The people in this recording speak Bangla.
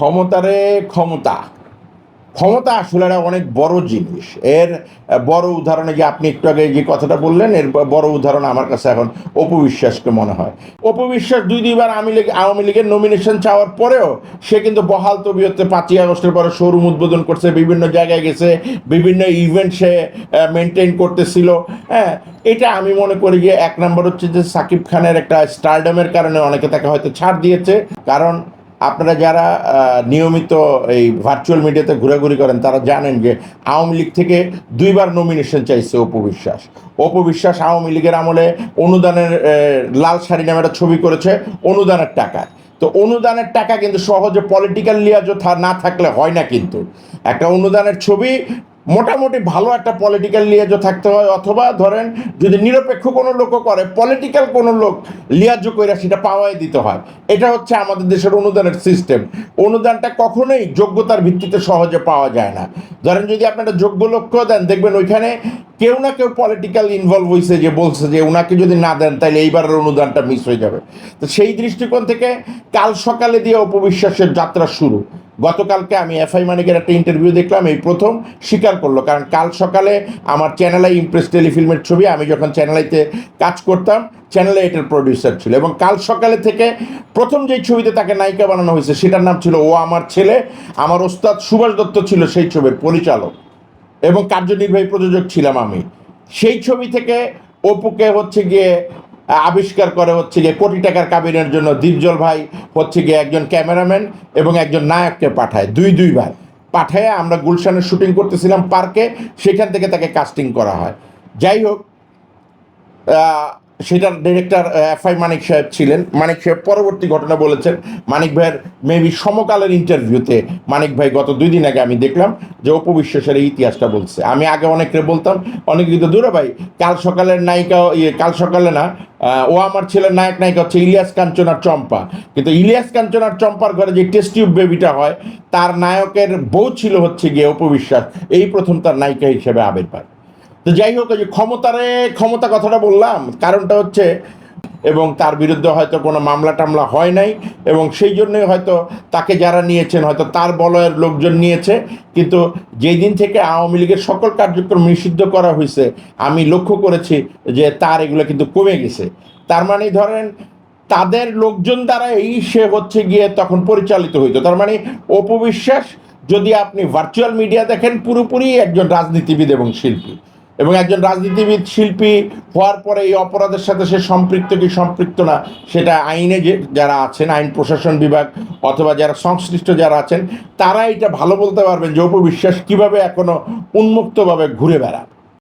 ক্ষমতারে ক্ষমতা। ক্ষমতা আসলে অনেক বড় জিনিস। এর বড় উদাহরণে যে আপনি একটু আগে যে কথাটা বললেন, এর বড় উদাহরণ আমার কাছে এখন অপবিশ্বাসকে মনে হয়। অপবিশ্বাস দুই, দুইবার আওয়ামী লীগ আওয়ামী লীগের নমিনেশন চাওয়ার পরেও সে কিন্তু বহাল তবিয়তে পাঁচই আগস্টের পরে শোরুম উদ্বোধন করছে, বিভিন্ন জায়গায় গেছে, বিভিন্ন ইভেন্ট সে মেনটেন করতেছিল। হ্যাঁ এটা আমি মনে করি যে এক নম্বর হচ্ছে যে সাকিব খানের একটা স্টারডামের কারণে অনেকে তাকে হয়তো ছাড় দিয়েছে। কারণ আপনারা যারা নিয়মিত এই ভার্চুয়াল মিডিয়াতে ঘোরাঘুরি করেন, তারা জানেন যে আওয়ামী লীগ থেকে দুইবার নমিনেশন চাইছে অপবিশ্বাস অপবিশ্বাস আওয়ামী লীগের আমলে অনুদানের লাল শাড়ি নামে একটা ছবি করেছে, অনুদানের টাকা। তো অনুদানের টাকা কিন্তু সহজে পলিটিক্যাল লিয়াজ না থাকলে হয় না কিন্তু। একটা অনুদানের ছবি মোটামুটি ভালো একটা পলিটিক্যাল লিয়াজও থাকতে হয়, অথবা ধরেন যদি নিরপেক্ষ কোনো লোকও করে পলিটিক্যাল কোনো লোক লিয়াজ করে সেটা পাওয়াই দিতে হয়। এটা হচ্ছে আমাদের দেশের অনুদানের সিস্টেম অনুদানটা কখনোই যোগ্যতার ভিত্তিতে সহজে পাওয়া যায় না। ধরেন যদি আপনারা যোগ্য লক্ষ্য দেন, দেখবেন ওইখানে কেউ না কেউ পলিটিক্যাল ইনভলভ হয়েছে যে বলছে যে ওনাকে যদি না দেন তাহলে এইবারের অনুদানটা মিস হয়ে যাবে। তো সেই দৃষ্টিকোণ থেকে কাল সকালে দিয়ে অপবিশ্বাসের যাত্রা শুরু। গতকালকে আমি এফআই মানিকের একটা ইন্টারভিউ দেখলাম, এই প্রথম স্বীকার করল। কারণ কাল সকালে আমার চ্যানেলাই ইমপ্রেস টেলিফিল্মের ছবি, আমি যখন চ্যানেলাইতে কাজ করতাম চ্যানেলে এটার প্রডিউসার ছিল। এবং কাল সকালে থেকে প্রথম যেই ছবিতে তাকে নায়িকা বানানো হয়েছে, সেটার নাম ছিল ও আমার ছেলে। আমার ওস্তাদ সুভাষ দত্ত ছিল সেই ছবির পরিচালক। এবং কার্যনির্বাহী প্রযোজক ছিলাম আমি। সেই ছবি থেকে অপুকে হচ্ছে গিয়ে আবিষ্কার করে হচ্ছে গিয়ে কোটি টাকার কাবিনের জন্য দীপজল ভাই হচ্ছে গিয়ে একজন ক্যামেরাম্যান এবং একজন নায়ককে পাঠায়, দুই দুই ভাই পাঠায় আমরা গুলশানের শুটিং করতেছিলাম পার্কে, সেখান থেকে তাকে কাস্টিং করা হয়। যাই হোক সেটার ডিরেক্টর এফ আই মানিক সাহেব ছিলেন। মানিক সাহেব পরবর্তী ঘটনা বলেছেন, মানিক ভাইয়ের মেবি সমকালের ইন্টারভিউতে মানিক ভাই গত দুই দিন আগে আমি দেখলাম যে অপবিশ্বাসের এই ইতিহাসটা বলছে। আমি আগে অনেককে বলতাম, অনেক কিন্তু দূরে ভাই, কাল সকালের নায়িকা ইয়ে কাল সকালে না ও আমার ছেলের নায়ক নায়িকা হচ্ছে ইলিয়াস কাঞ্চনার চম্পা। কিন্তু ইলিয়াস কাঞ্চনার চম্পার ঘরে যে টেস্টিউব বেবিটা হয়, তার নায়কের বউ ছিল হচ্ছে গিয়ে অপবিশ্বাস এই প্রথম তার নায়িকা হিসেবে আবির্ভাব। তো যাই হোক যে ক্ষমতারে ক্ষমতা কথাটা বললাম, কারণটা হচ্ছে এবং তার বিরুদ্ধে হয়তো কোনো মামলা টামলা হয় নাই এবং সেই জন্যই হয়তো তাকে যারা নিয়েছেন, হয়তো তার বলয়ের লোকজন নিয়েছে। কিন্তু যেই দিন থেকে আওয়ামী লীগের সকল কার্যক্রম নিষিদ্ধ করা হয়েছে, আমি লক্ষ্য করেছি যে তার এগুলো কিন্তু কমে গেছে। তার মানে ধরেন, তাদের লোকজন দ্বারা এই সে হচ্ছে গিয়ে তখন পরিচালিত হইতো। তার মানে অপবিশ্বাস, যদি আপনি ভার্চুয়াল মিডিয়া দেখেন, পুরোপুরি একজন রাজনীতিবিদ এবং শিল্পী। এবং একজন রাজনীতিবিদ, শিল্পী হওয়ার পরে এই অপরাধের সাথে সে সম্পৃক্ত কি সম্পৃক্ত না, সেটা আইনে যে যারা আছেন, আইন প্রশাসন বিভাগ অথবা যারা সংশ্লিষ্ট যারা আছেন, তারা এটা ভালো বলতে পারবেন যে অপবিশ্বাস কীভাবে এখনও উন্মুক্তভাবে ঘুরে বেড়ান